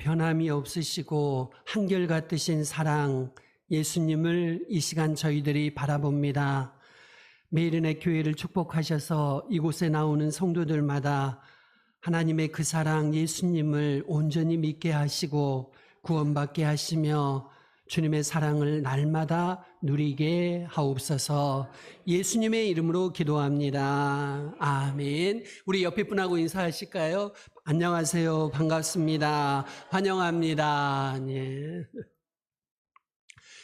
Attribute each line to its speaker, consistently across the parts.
Speaker 1: 변함이 없으시고 한결같으신 사랑 예수님을 이 시간 저희들이 바라봅니다. 매일은의 교회를 축복하셔서 이곳에 나오는 성도들마다 하나님의 그 사랑 예수님을 온전히 믿게 하시고 구원받게 하시며 주님의 사랑을 날마다 누리게 하옵소서 예수님의 이름으로 기도합니다. 아멘. 우리 옆에 분하고 인사하실까요? 안녕하세요. 반갑습니다. 환영합니다. 예.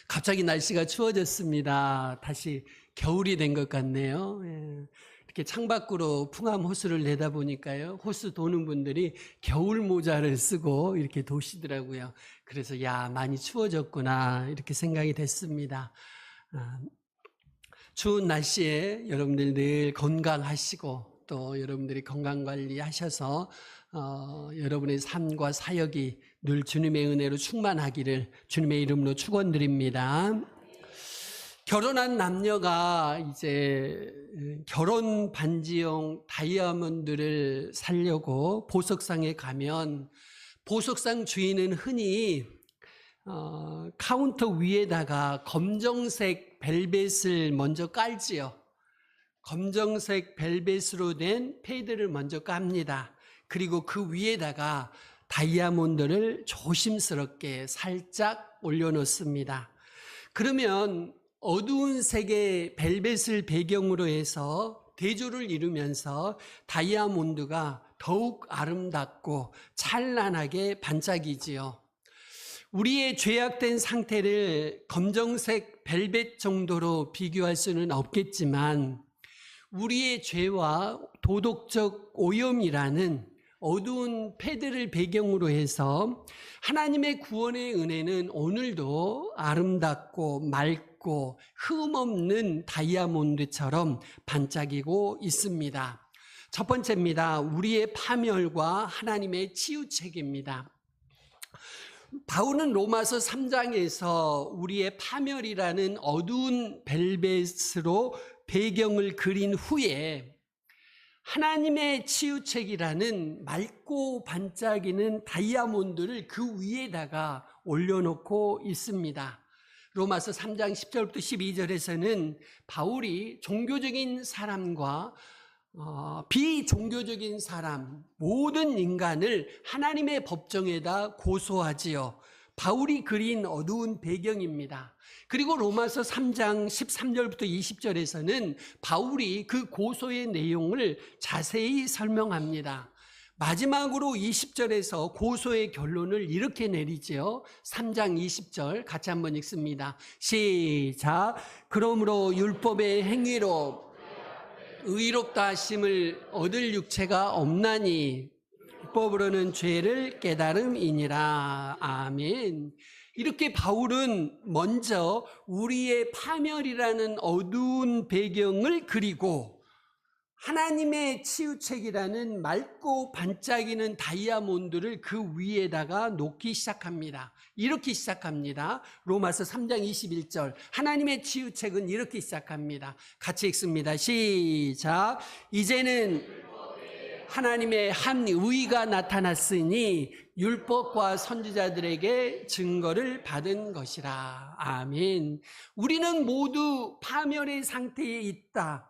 Speaker 1: 갑자기 날씨가 추워졌습니다. 다시 겨울이 된 것 같네요. 예. 이렇게 창밖으로 풍암 호수를 내다보니까요. 호수 도는 분들이 겨울 모자를 쓰고 이렇게 도시더라고요. 그래서 야, 많이 추워졌구나. 이렇게 생각이 됐습니다. 아, 추운 날씨에 여러분들 늘 건강하시고 또 여러분들이 건강 관리하셔서 어, 여러분의 삶과 사역이 늘 주님의 은혜로 충만하기를 주님의 이름으로 축원드립니다. 결혼한 남녀가 이제 결혼 반지용 다이아몬드를 사려고 보석상에 가면 보석상 주인은 흔히 어, 카운터 위에다가 검정색 벨벳을 먼저 깔지요. 검정색 벨벳으로 된 패드를 먼저 깝니다. 그리고 그 위에다가 다이아몬드를 조심스럽게 살짝 올려놓습니다. 그러면 어두운 색의 벨벳을 배경으로 해서 대조를 이루면서 다이아몬드가 더욱 아름답고 찬란하게 반짝이지요. 우리의 죄악된 상태를 검정색 벨벳 정도로 비교할 수는 없겠지만 우리의 죄와 도덕적 오염이라는 어두운 패드를 배경으로 해서 하나님의 구원의 은혜는 오늘도 아름답고 맑고 흠없는 다이아몬드처럼 반짝이고 있습니다. 첫 번째입니다. 우리의 파멸과 하나님의 치유책입니다. 바울은 로마서 3장에서 우리의 파멸이라는 어두운 벨벳으로 배경을 그린 후에 하나님의 치유책이라는 맑고 반짝이는 다이아몬드를 그 위에다가 올려놓고 있습니다. 로마서 3장 10절부터 12절에서는 바울이 종교적인 사람과 어, 비종교적인 사람, 모든 인간을 하나님의 법정에다 고소하지요. 바울이 그린 어두운 배경입니다. 그리고 로마서 3장 13절부터 20절에서는 바울이 그 고소의 내용을 자세히 설명합니다. 마지막으로 20절에서 고소의 결론을 이렇게 내리지요. 3장 20절 같이 한번 읽습니다. 시작. 그러므로 율법의 행위로 의롭다 하심을 얻을 육체가 없나니 율법으로는 죄를 깨달음이니라. 아멘. 이렇게 바울은 먼저 우리의 파멸이라는 어두운 배경을 그리고 하나님의 치유책이라는 맑고 반짝이는 다이아몬드를 그 위에다가 놓기 시작합니다. 이렇게 시작합니다. 로마서 3장 21절. 하나님의 치유책은 이렇게 시작합니다. 같이 읽습니다. 시작. 이제는 하나님의 한 의가 나타났으니 율법과 선지자들에게 증거를 받은 것이라. 아멘. 우리는 모두 파멸의 상태에 있다.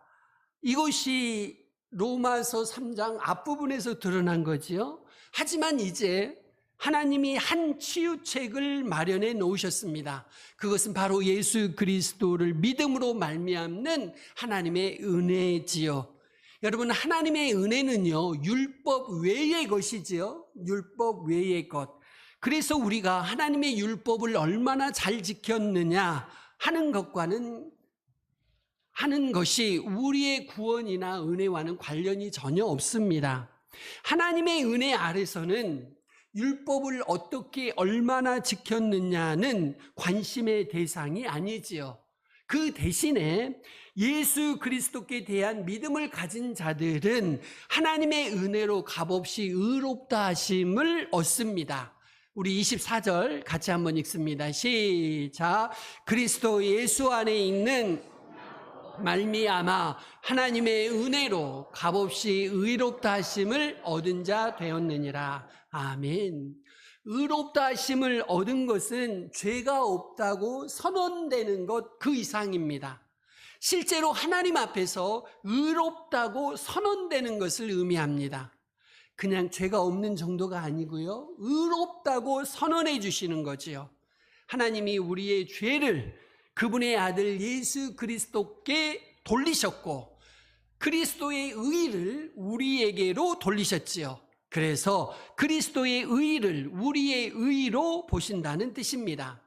Speaker 1: 이것이 로마서 3장 앞부분에서 드러난 거지요. 하지만 이제 하나님이 한 치유책을 마련해 놓으셨습니다. 그것은 바로 예수 그리스도를 믿음으로 말미암는 하나님의 은혜지요. 여러분 하나님의 은혜는요 율법 외의 것이지요. 율법 외의 것. 그래서 우리가 하나님의 율법을 얼마나 잘 지켰느냐 하는 것과는 하는 것이 우리의 구원이나 은혜와는 관련이 전혀 없습니다. 하나님의 은혜 아래서는 율법을 어떻게 얼마나 지켰느냐는 관심의 대상이 아니지요. 그 대신에 예수 그리스도께 대한 믿음을 가진 자들은 하나님의 은혜로 값없이 의롭다 하심을 얻습니다. 우리 24절 같이 한번 읽습니다. 시작. 그리스도 예수 안에 있는 말미암아 하나님의 은혜로 값없이 의롭다 하심을 얻은 자 되었느니라. 아멘. 의롭다 하심을 얻은 것은 죄가 없다고 선언되는 것 그 이상입니다. 실제로 하나님 앞에서 의롭다고 선언되는 것을 의미합니다. 그냥 죄가 없는 정도가 아니고요. 의롭다고 선언해 주시는 거지요. 하나님이 우리의 죄를 그분의 아들 예수 그리스도께 돌리셨고 그리스도의 의를 우리에게로 돌리셨지요. 그래서 그리스도의 의를 우리의 의로 보신다는 뜻입니다.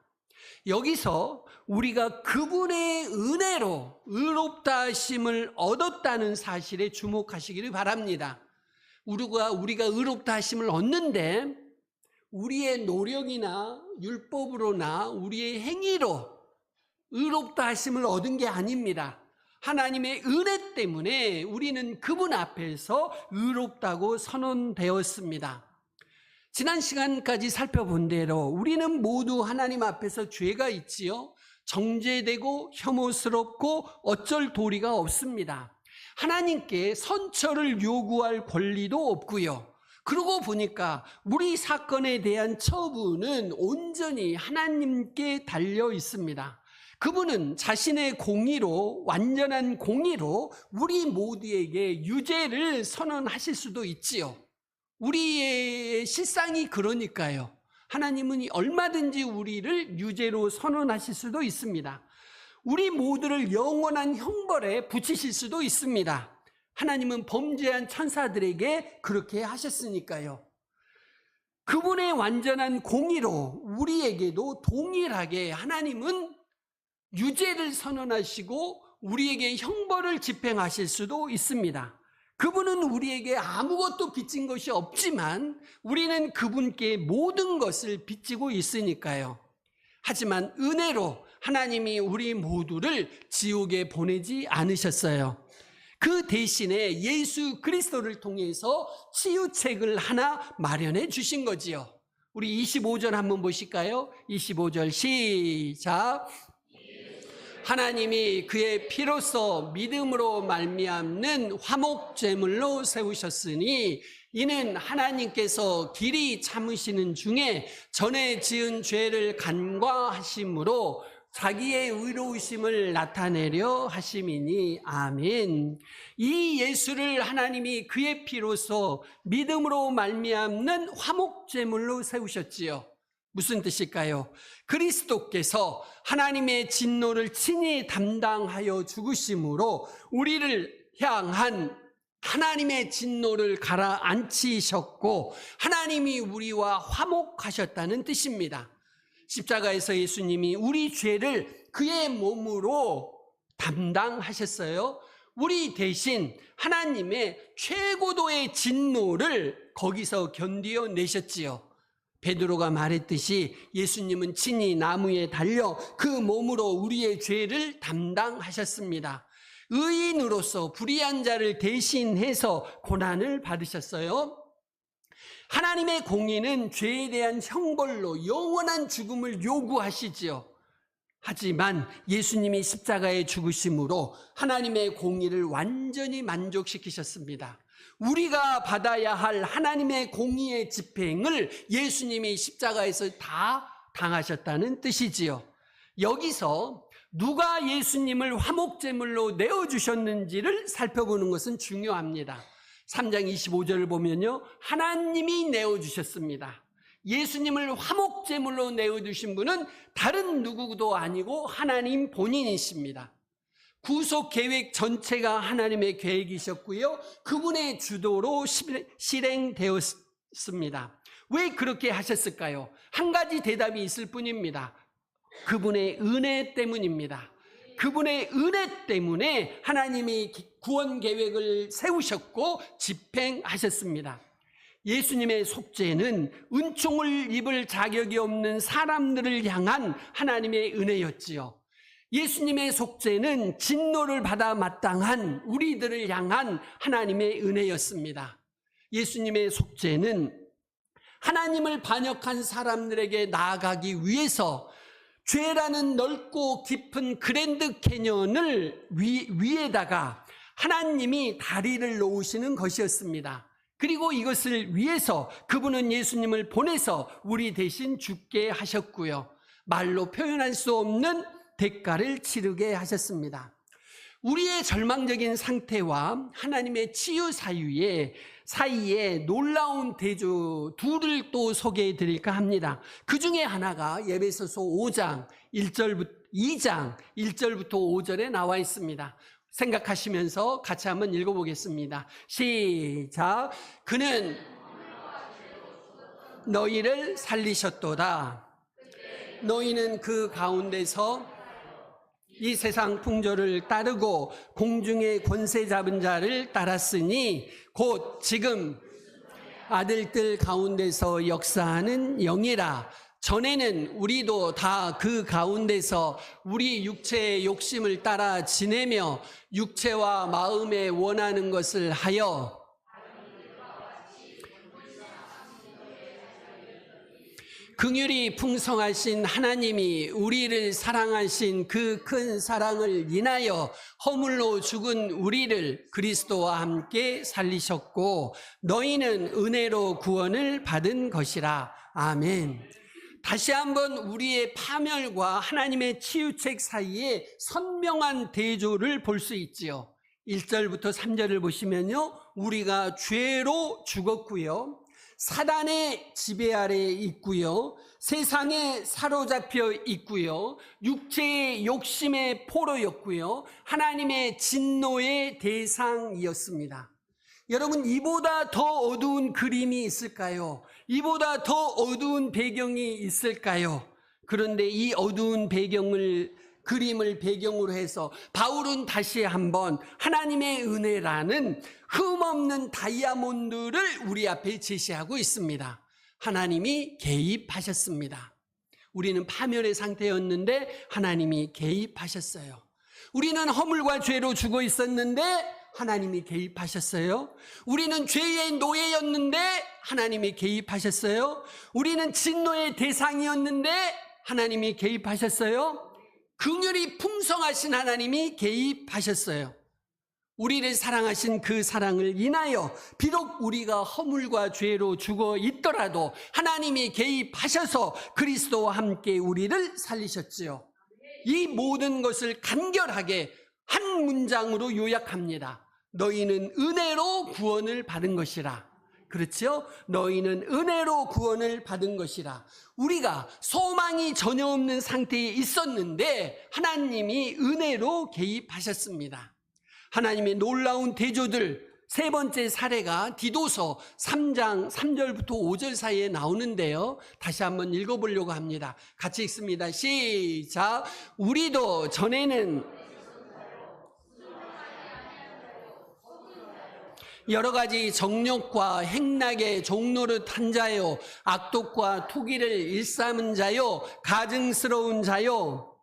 Speaker 1: 여기서 우리가 그분의 은혜로 의롭다 하심을 얻었다는 사실에 주목하시기를 바랍니다. 우리가 우리가 의롭다 하심을 얻는데 우리의 노력이나 율법으로나 우리의 행위로 의롭다 하심을 얻은 게 아닙니다. 하나님의 은혜 때문에 우리는 그분 앞에서 의롭다고 선언되었습니다. 지난 시간까지 살펴본 대로 우리는 모두 하나님 앞에서 죄가 있지요. 정죄되고 혐오스럽고 어쩔 도리가 없습니다. 하나님께 선처를 요구할 권리도 없고요. 그러고 보니까 우리 사건에 대한 처분은 온전히 하나님께 달려 있습니다. 그분은 자신의 공의로, 완전한 공의로 우리 모두에게 유죄를 선언하실 수도 있지요. 우리의 실상이 그러니까요. 하나님은 얼마든지 우리를 유죄로 선언하실 수도 있습니다. 우리 모두를 영원한 형벌에 붙이실 수도 있습니다. 하나님은 범죄한 천사들에게 그렇게 하셨으니까요. 그분의 완전한 공의로 우리에게도 동일하게 하나님은 유죄를 선언하시고 우리에게 형벌을 집행하실 수도 있습니다. 그분은 우리에게 아무것도 빚진 것이 없지만 우리는 그분께 모든 것을 빚지고 있으니까요. 하지만 은혜로 하나님이 우리 모두를 지옥에 보내지 않으셨어요. 그 대신에 예수 그리스도를 통해서 치유책을 하나 마련해 주신 거지요. 우리 25절 한번 보실까요? 25절 시작. 하나님이 그의 피로써 믿음으로 말미암는 화목 제물로 세우셨으니 이는 하나님께서 길이 참으시는 중에 전에 지은 죄를 간과하심으로 자기의 의로우심을 나타내려 하심이니 아멘. 이 예수를 하나님이 그의 피로써 믿음으로 말미암는 화목 제물로 세우셨지요. 무슨 뜻일까요? 그리스도께서 하나님의 진노를 친히 담당하여 죽으심으로 우리를 향한 하나님의 진노를 가라앉히셨고 하나님이 우리와 화목하셨다는 뜻입니다. 십자가에서 예수님이 우리 죄를 그의 몸으로 담당하셨어요. 우리 대신 하나님의 최고도의 진노를 거기서 견디어 내셨지요. 베드로가 말했듯이 예수님은 친히 나무에 달려 그 몸으로 우리의 죄를 담당하셨습니다. 의인으로서 불의한 자를 대신해서 고난을 받으셨어요. 하나님의 공의는 죄에 대한 형벌로 영원한 죽음을 요구하시지요. 하지만 예수님이 십자가에 죽으심으로 하나님의 공의를 완전히 만족시키셨습니다. 우리가 받아야 할 하나님의 공의의 집행을 예수님이 십자가에서 다 당하셨다는 뜻이지요. 여기서 누가 예수님을 화목제물로 내어주셨는지를 살펴보는 것은 중요합니다. 3장 25절을 보면요. 하나님이 내어주셨습니다. 예수님을 화목제물로 내어주신 분은 다른 누구도 아니고 하나님 본인이십니다. 구속 계획 전체가 하나님의 계획이셨고요. 그분의 주도로 실행되었습니다. 왜 그렇게 하셨을까요? 한 가지 대답이 있을 뿐입니다. 그분의 은혜 때문입니다. 그분의 은혜 때문에 하나님이 구원 계획을 세우셨고 집행하셨습니다. 예수님의 속죄는 은총을 입을 자격이 없는 사람들을 향한 하나님의 은혜였지요. 예수님의 속죄는 진노를 받아 마땅한 우리들을 향한 하나님의 은혜였습니다. 예수님의 속죄는 하나님을 반역한 사람들에게 나아가기 위해서 죄라는 넓고 깊은 그랜드 캐년을 위, 위에다가 하나님이 다리를 놓으시는 것이었습니다. 그리고 이것을 위해서 그분은 예수님을 보내서 우리 대신 죽게 하셨고요. 말로 표현할 수 없는 대가를 치르게 하셨습니다. 우리의 절망적인 상태와 하나님의 치유 사유에 사이에 놀라운 대조 둘을 또 소개해 드릴까 합니다. 그 중에 하나가 예배소서 5장 1절부터 2장 1절부터 5절에 나와 있습니다. 생각하시면서 같이 한번 읽어보겠습니다. 시작. 그는 너희를 살리셨도다. 너희는 그 가운데서 이 세상 풍조를 따르고 공중의 권세 잡은 자를 따랐으니 곧 지금 아들들 가운데서 역사하는 영이라. 전에는 우리도 다 그 가운데서 우리 육체의 욕심을 따라 지내며 육체와 마음에 원하는 것을 하여 긍휼이 풍성하신 하나님이 우리를 사랑하신 그 큰 사랑을 인하여 허물로 죽은 우리를 그리스도와 함께 살리셨고 너희는 은혜로 구원을 받은 것이라. 아멘. 다시 한번 우리의 파멸과 하나님의 치유책 사이에 선명한 대조를 볼 수 있지요. 1절부터 3절을 보시면요. 우리가 죄로 죽었고요. 사단의 지배 아래에 있고요. 세상에 사로잡혀 있고요. 육체의 욕심의 포로였고요. 하나님의 진노의 대상이었습니다. 여러분, 이보다 더 어두운 그림이 있을까요? 이보다 더 어두운 배경이 있을까요? 그런데 이 어두운 배경을 그림을 배경으로 해서 바울은 다시 한번 하나님의 은혜라는 흠없는 다이아몬드를 우리 앞에 제시하고 있습니다. 하나님이 개입하셨습니다. 우리는 파멸의 상태였는데 하나님이 개입하셨어요. 우리는 허물과 죄로 죽어 있었는데 하나님이 개입하셨어요. 우리는 죄의 노예였는데 하나님이 개입하셨어요. 우리는 진노의 대상이었는데 하나님이 개입하셨어요. 긍휼이 풍성하신 하나님이 개입하셨어요. 우리를 사랑하신 그 사랑을 인하여 비록 우리가 허물과 죄로 죽어 있더라도 하나님이 개입하셔서 그리스도와 함께 우리를 살리셨지요. 이 모든 것을 간결하게 한 문장으로 요약합니다. 너희는 은혜로 구원을 받은 것이라. 그렇죠? 너희는 은혜로 구원을 받은 것이라. 우리가 소망이 전혀 없는 상태에 있었는데 하나님이 은혜로 개입하셨습니다. 하나님의 놀라운 대조들 세 번째 사례가 디도서 3장 3절부터 5절 사이에 나오는데요. 다시 한번 읽어보려고 합니다. 같이 읽습니다. 시작. 우리도 전에는 여러 가지 정욕과 행락의 종노릇 한 자요, 악독과 투기를 일삼은 자요, 가증스러운 자요,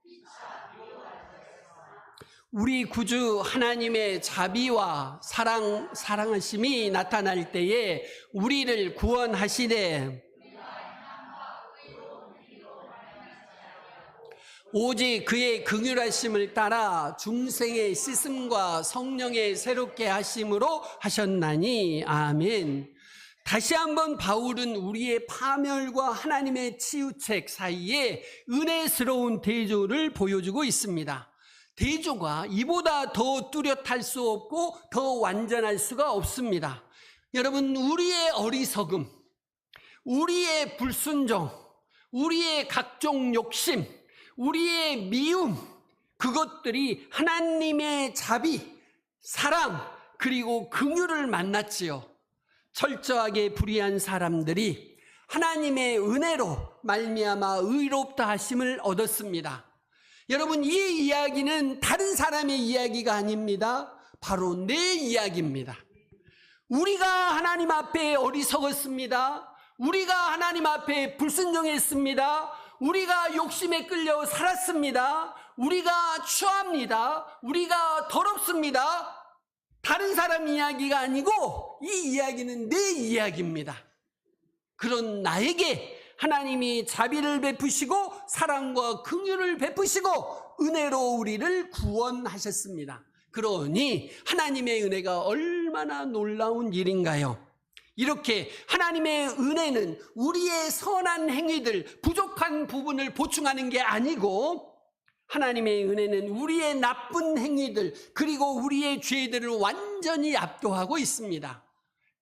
Speaker 1: 우리 구주 하나님의 자비와 사랑, 사랑하심이 나타날 때에 우리를 구원하시되, 오직 그의 긍휼하심을 따라 중생의 씻음과 성령의 새롭게 하심으로 하셨나니 아멘. 다시 한번 바울은 우리의 파멸과 하나님의 치유책 사이에 은혜스러운 대조를 보여주고 있습니다. 대조가 이보다 더 뚜렷할 수 없고 더 완전할 수가 없습니다. 여러분, 우리의 어리석음, 우리의 불순종, 우리의 각종 욕심, 우리의 미움, 그것들이 하나님의 자비, 사랑, 그리고 긍휼을 만났지요. 철저하게 불의한 사람들이 하나님의 은혜로 말미암아 의롭다 하심을 얻었습니다. 여러분 이 이야기는 다른 사람의 이야기가 아닙니다. 바로 내 이야기입니다. 우리가 하나님 앞에 어리석었습니다. 우리가 하나님 앞에 불순종했습니다. 우리가 욕심에 끌려 살았습니다. 우리가 추합니다. 우리가 더럽습니다. 다른 사람 이야기가 아니고 이 이야기는 내 이야기입니다. 그런 나에게 하나님이 자비를 베푸시고 사랑과 긍휼을 베푸시고 은혜로 우리를 구원하셨습니다. 그러니 하나님의 은혜가 얼마나 놀라운 일인가요? 이렇게 하나님의 은혜는 우리의 선한 행위들, 부족한 부분을 보충하는 게 아니고 하나님의 은혜는 우리의 나쁜 행위들, 그리고 우리의 죄들을 완전히 압도하고 있습니다.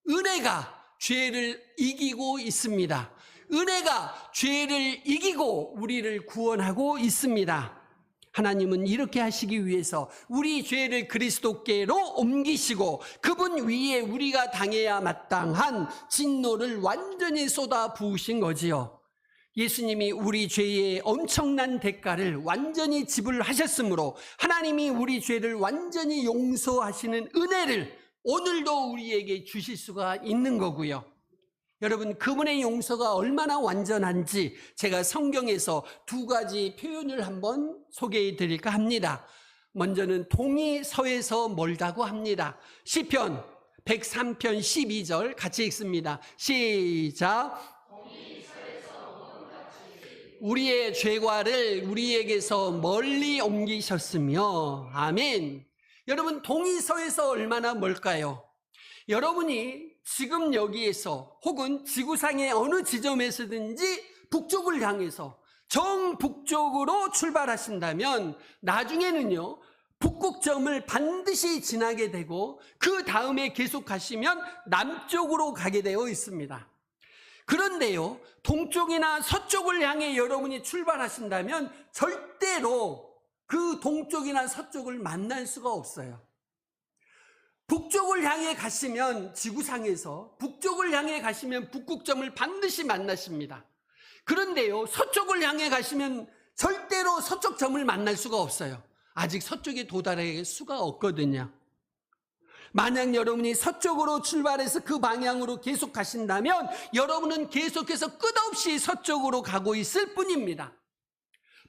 Speaker 1: 은혜가 죄를 이기고 있습니다. 은혜가 죄를 이기고 우리를 구원하고 있습니다. 하나님은 이렇게 하시기 위해서 우리 죄를 그리스도께로 옮기시고 그분 위에 우리가 당해야 마땅한 진노를 완전히 쏟아 부으신 거지요. 예수님이 우리 죄의 엄청난 대가를 완전히 지불하셨으므로 하나님이 우리 죄를 완전히 용서하시는 은혜를 오늘도 우리에게 주실 수가 있는 거고요. 여러분, 그분의 용서가 얼마나 완전한지 제가 성경에서 두 가지 표현을 한번 소개해 드릴까 합니다. 먼저는 동이 서에서 멀다고 합니다. 시편 103편 12절 같이 읽습니다. 시작. 우리의 죄과를 우리에게서 멀리 옮기셨으며, 아멘. 여러분, 동의서에서 얼마나 멀까요? 여러분이 지금 여기에서 혹은 지구상의 어느 지점에서든지 북쪽을 향해서 정북쪽으로 출발하신다면 나중에는요, 북극점을 반드시 지나게 되고 그 다음에 계속 가시면 남쪽으로 가게 되어 있습니다. 그런데요, 동쪽이나 서쪽을 향해 여러분이 출발하신다면 절대로 그 동쪽이나 서쪽을 만날 수가 없어요. 북쪽을 향해 가시면 지구상에서 북쪽을 향해 가시면 북극점을 반드시 만나십니다. 그런데요, 서쪽을 향해 가시면 절대로 서쪽 점을 만날 수가 없어요. 아직 서쪽에 도달할 수가 없거든요. 만약 여러분이 서쪽으로 출발해서 그 방향으로 계속 가신다면 여러분은 계속해서 끝없이 서쪽으로 가고 있을 뿐입니다.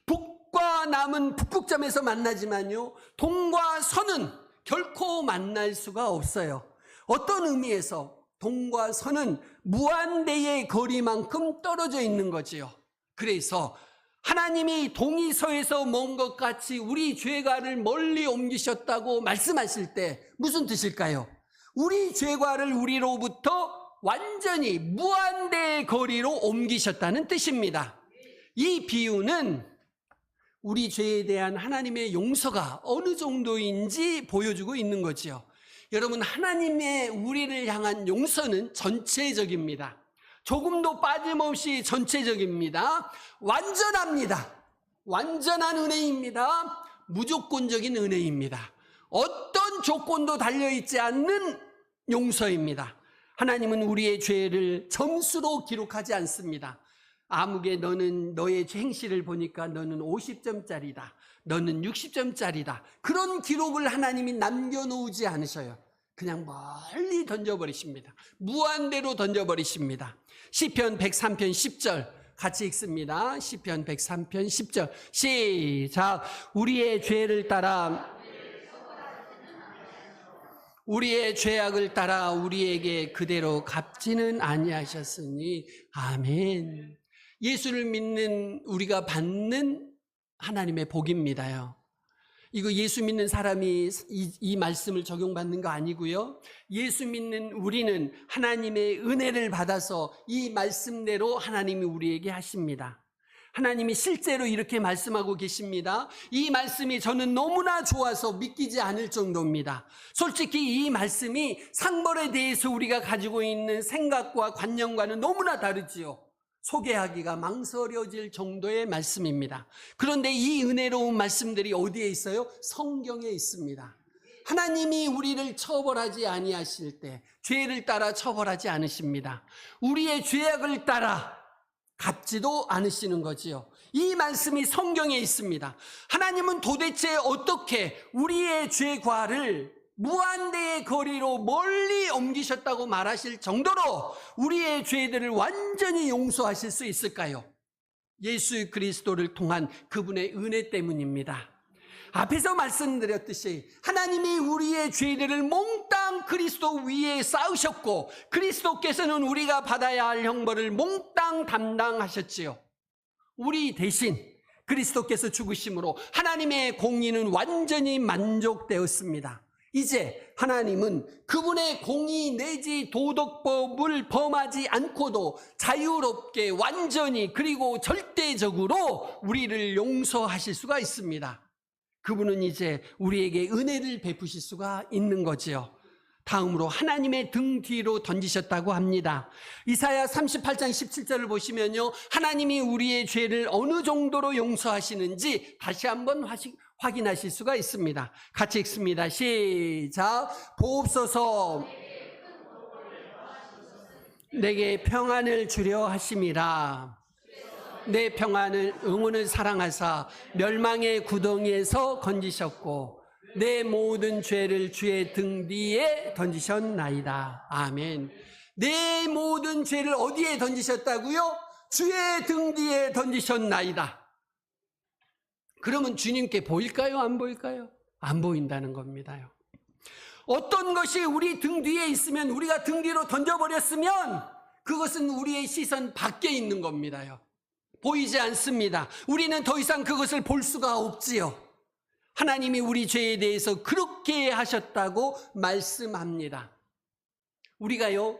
Speaker 1: 북과 남은 북극점에서 만나지만요, 동과 서는 결코 만날 수가 없어요. 어떤 의미에서 동과 서는 무한대의 거리만큼 떨어져 있는 거지요. 그래서 하나님이 동이서에서 먼 것 같이 우리 죄가를 멀리 옮기셨다고 말씀하실 때 무슨 뜻일까요? 우리 죄가를 우리로부터 완전히 무한대의 거리로 옮기셨다는 뜻입니다. 이 비유는 우리 죄에 대한 하나님의 용서가 어느 정도인지 보여주고 있는 거지요. 여러분, 하나님의 우리를 향한 용서는 전체적입니다. 조금도 빠짐없이 전체적입니다. 완전합니다. 완전한 은혜입니다. 무조건적인 은혜입니다. 어떤 조건도 달려있지 않는 용서입니다. 하나님은 우리의 죄를 점수로 기록하지 않습니다. 아무개 너는 너의 행실을 보니까 너는 50점짜리다. 너는 60점짜리다. 그런 기록을 하나님이 남겨놓지 않으셔요. 그냥 멀리 던져버리십니다. 무한대로 던져버리십니다. 시편 103편 10절 같이 읽습니다. 시편 103편 10절 시작 우리의 죄를 따라 우리의 죄악을 따라 우리에게 그대로 갚지는 아니하셨으니 아멘. 예수를 믿는 우리가 받는 하나님의 복입니다요. 이거 예수 믿는 사람이 이, 이, 말씀을 적용받는 거 아니고요. 예수 믿는 우리는 하나님의 은혜를 받아서 이 말씀대로 하나님이 우리에게 하십니다. 하나님이 실제로 이렇게 말씀하고 계십니다. 이 말씀이 저는 너무나 좋아서 믿기지 않을 정도입니다. 솔직히 이 말씀이 상벌에 대해서 우리가 가지고 있는 생각과 관념과는 너무나 다르지요. 소개하기가 망설여질 정도의 말씀입니다. 그런데 이 은혜로운 말씀들이 어디에 있어요? 성경에 있습니다. 하나님이 우리를 처벌하지 아니하실 때 죄를 따라 처벌하지 않으십니다. 우리의 죄악을 따라 갚지도 않으시는 거지요. 이 말씀이 성경에 있습니다. 하나님은 도대체 어떻게 우리의 죄과를 무한대의 거리로 멀리 옮기셨다고 말하실 정도로 우리의 죄들을 완전히 용서하실 수 있을까요? 예수 그리스도를 통한 그분의 은혜 때문입니다. 앞에서 말씀드렸듯이 하나님이 우리의 죄들을 몽땅 그리스도 위에 쌓으셨고 그리스도께서는 우리가 받아야 할 형벌을 몽땅 담당하셨지요. 우리 대신 그리스도께서 죽으심으로 하나님의 공의는 완전히 만족되었습니다. 이제 하나님은 그분의 공의 내지 도덕법을 범하지 않고도 자유롭게 완전히 그리고 절대적으로 우리를 용서하실 수가 있습니다. 그분은 이제 우리에게 은혜를 베푸실 수가 있는 거지요. 다음으로 하나님의 등 뒤로 던지셨다고 합니다. 이사야 38장 17절을 보시면요. 하나님이 우리의 죄를 어느 정도로 용서하시는지 다시 한번 확인하실 수가 있습니다. 같이 읽습니다. 시작. 보옵소서. 내게 평안을 주려 하심이라. 내 평안을 응원을 사랑하사 멸망의 구덩이에서 건지셨고 내 모든 죄를 주의 등 뒤에 던지셨나이다. 아멘. 내 모든 죄를 어디에 던지셨다고요? 주의 등 뒤에 던지셨나이다. 그러면 주님께 보일까요? 안 보일까요? 안 보인다는 겁니다요. 어떤 것이 우리 등 뒤에 있으면 우리가 등 뒤로 던져버렸으면 그것은 우리의 시선 밖에 있는 겁니다요. 보이지 않습니다. 우리는 더 이상 그것을 볼 수가 없지요. 하나님이 우리 죄에 대해서 그렇게 하셨다고 말씀합니다. 우리가요,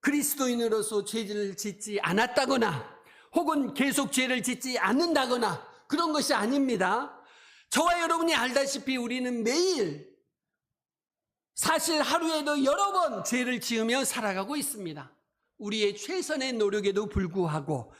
Speaker 1: 그리스도인으로서 죄를 짓지 않았다거나 혹은 계속 죄를 짓지 않는다거나 그런 것이 아닙니다. 저와 여러분이 알다시피 우리는 매일 사실 하루에도 여러 번 죄를 지으며 살아가고 있습니다. 우리의 최선의 노력에도 불구하고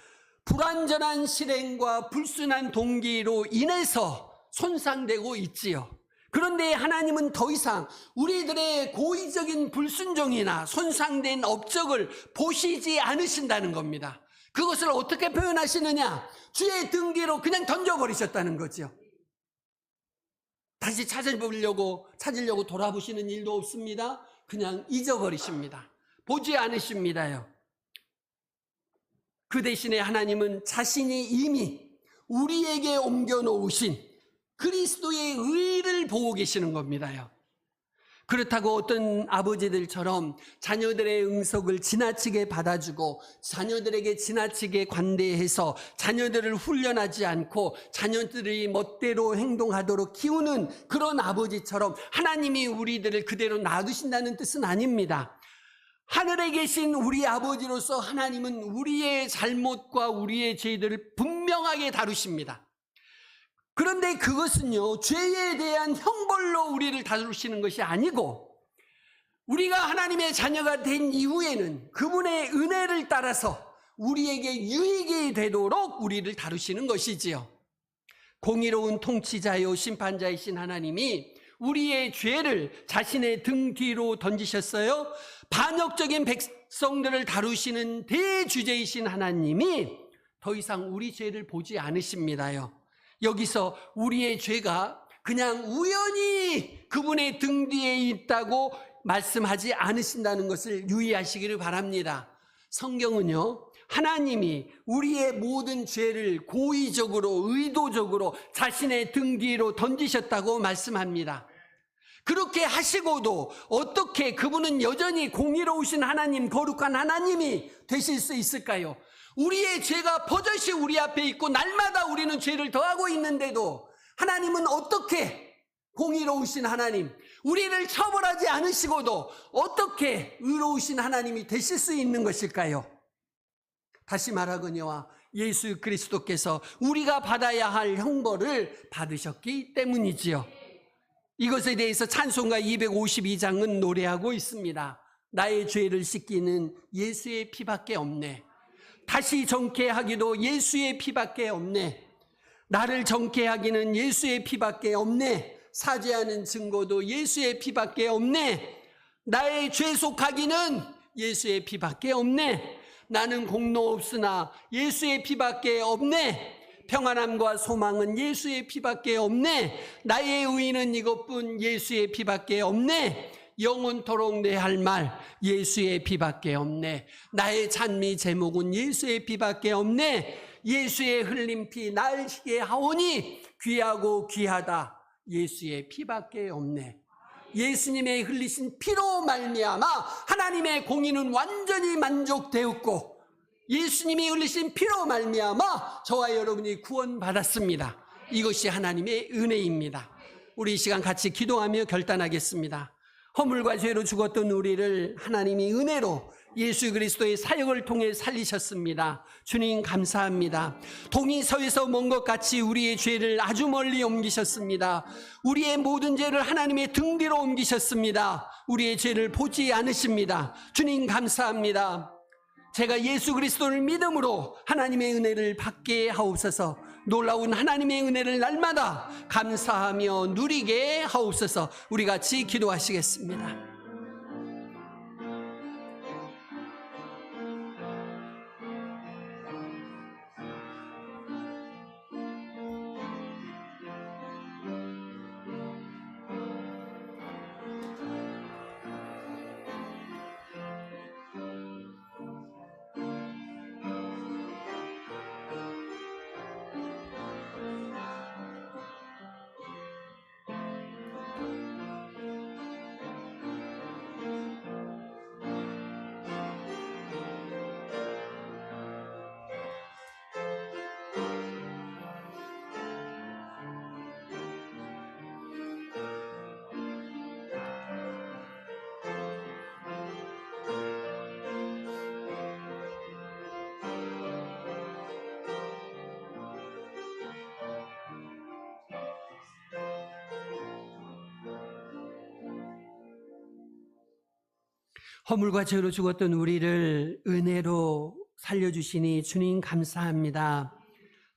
Speaker 1: 불완전한 실행과 불순한 동기로 인해서 손상되고 있지요. 그런데 하나님은 더 이상 우리들의 고의적인 불순종이나 손상된 업적을 보시지 않으신다는 겁니다. 그것을 어떻게 표현하시느냐? 주의 등 뒤로 그냥 던져버리셨다는 거죠. 다시 찾아보려고, 찾으려고 돌아보시는 일도 없습니다. 그냥 잊어버리십니다. 보지 않으십니다요. 그 대신에 하나님은 자신이 이미 우리에게 옮겨놓으신 그리스도의 의를 보고 계시는 겁니다요. 그렇다고 어떤 아버지들처럼 자녀들의 응석을 지나치게 받아주고 자녀들에게 지나치게 관대해서 자녀들을 훈련하지 않고 자녀들이 멋대로 행동하도록 키우는 그런 아버지처럼 하나님이 우리들을 그대로 놔두신다는 뜻은 아닙니다. 하늘에 계신 우리 아버지로서 하나님은 우리의 잘못과 우리의 죄들을 분명하게 다루십니다. 그런데 그것은요, 죄에 대한 형벌로 우리를 다루시는 것이 아니고, 우리가 하나님의 자녀가 된 이후에는 그분의 은혜를 따라서 우리에게 유익이 되도록 우리를 다루시는 것이지요. 공의로운 통치자요, 심판자이신 하나님이 우리의 죄를 자신의 등 뒤로 던지셨어요. 반역적인 백성들을 다루시는 대주제이신 하나님이 더 이상 우리 죄를 보지 않으십니다요. 여기서 우리의 죄가 그냥 우연히 그분의 등 뒤에 있다고 말씀하지 않으신다는 것을 유의하시기를 바랍니다. 성경은요, 하나님이 우리의 모든 죄를 고의적으로, 의도적으로 자신의 등 뒤로 던지셨다고 말씀합니다. 그렇게 하시고도 어떻게 그분은 여전히 공의로우신 하나님, 거룩한 하나님이 되실 수 있을까요? 우리의 죄가 버젓이 우리 앞에 있고 날마다 우리는 죄를 더하고 있는데도 하나님은 어떻게 공의로우신 하나님, 우리를 처벌하지 않으시고도 어떻게 의로우신 하나님이 되실 수 있는 것일까요? 다시 말하거니와 예수 그리스도께서 우리가 받아야 할 형벌을 받으셨기 때문이지요. 이것에 대해서 찬송가 252장은 노래하고 있습니다. 나의 죄를 씻기는 예수의 피밖에 없네. 다시 정케 하기도 예수의 피밖에 없네. 나를 정케 하기는 예수의 피밖에 없네. 사죄하는 증거도 예수의 피밖에 없네. 나의 죄 속하기는 예수의 피밖에 없네. 나는 공로 없으나 예수의 피밖에 없네. 평안함과 소망은 예수의 피밖에 없네. 나의 의는 이것뿐 예수의 피밖에 없네. 영원토록 내 할 말 예수의 피밖에 없네. 나의 찬미 제목은 예수의 피밖에 없네. 예수의 흘린 피 날시게 하오니 귀하고 귀하다. 예수의 피밖에 없네. 예수님의 흘리신 피로 말미암아 하나님의 공의는 완전히 만족되었고 예수님이 흘리신 피로 말미암아 저와 여러분이 구원받았습니다. 이것이 하나님의 은혜입니다. 우리 이 시간 같이 기도하며 결단하겠습니다. 허물과 죄로 죽었던 우리를 하나님이 은혜로 예수 그리스도의 사역을 통해 살리셨습니다. 주님 감사합니다. 동이 서에서 먼 것 같이 우리의 죄를 아주 멀리 옮기셨습니다. 우리의 모든 죄를 하나님의 등 뒤로 옮기셨습니다. 우리의 죄를 보지 않으십니다. 주님 감사합니다. 제가 예수 그리스도를 믿음으로 하나님의 은혜를 받게 하옵소서. 놀라운 하나님의 은혜를 날마다 감사하며 누리게 하옵소서. 우리 같이 기도하시겠습니다. 허물과 죄로 죽었던 우리를 은혜로 살려주시니 주님 감사합니다.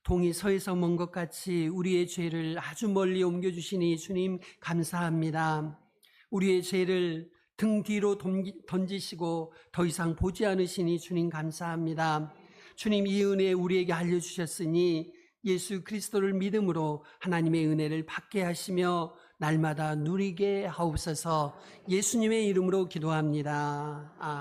Speaker 1: 동이 서에서 먼 것 같이 우리의 죄를 아주 멀리 옮겨주시니 주님 감사합니다. 우리의 죄를 등 뒤로 던지시고 더 이상 보지 않으시니 주님 감사합니다. 주님 이 은혜 우리에게 알려주셨으니 예수 그리스도를 믿음으로 하나님의 은혜를 받게 하시며 날마다 누리게 하옵소서 예수님의 이름으로 기도합니다. 아.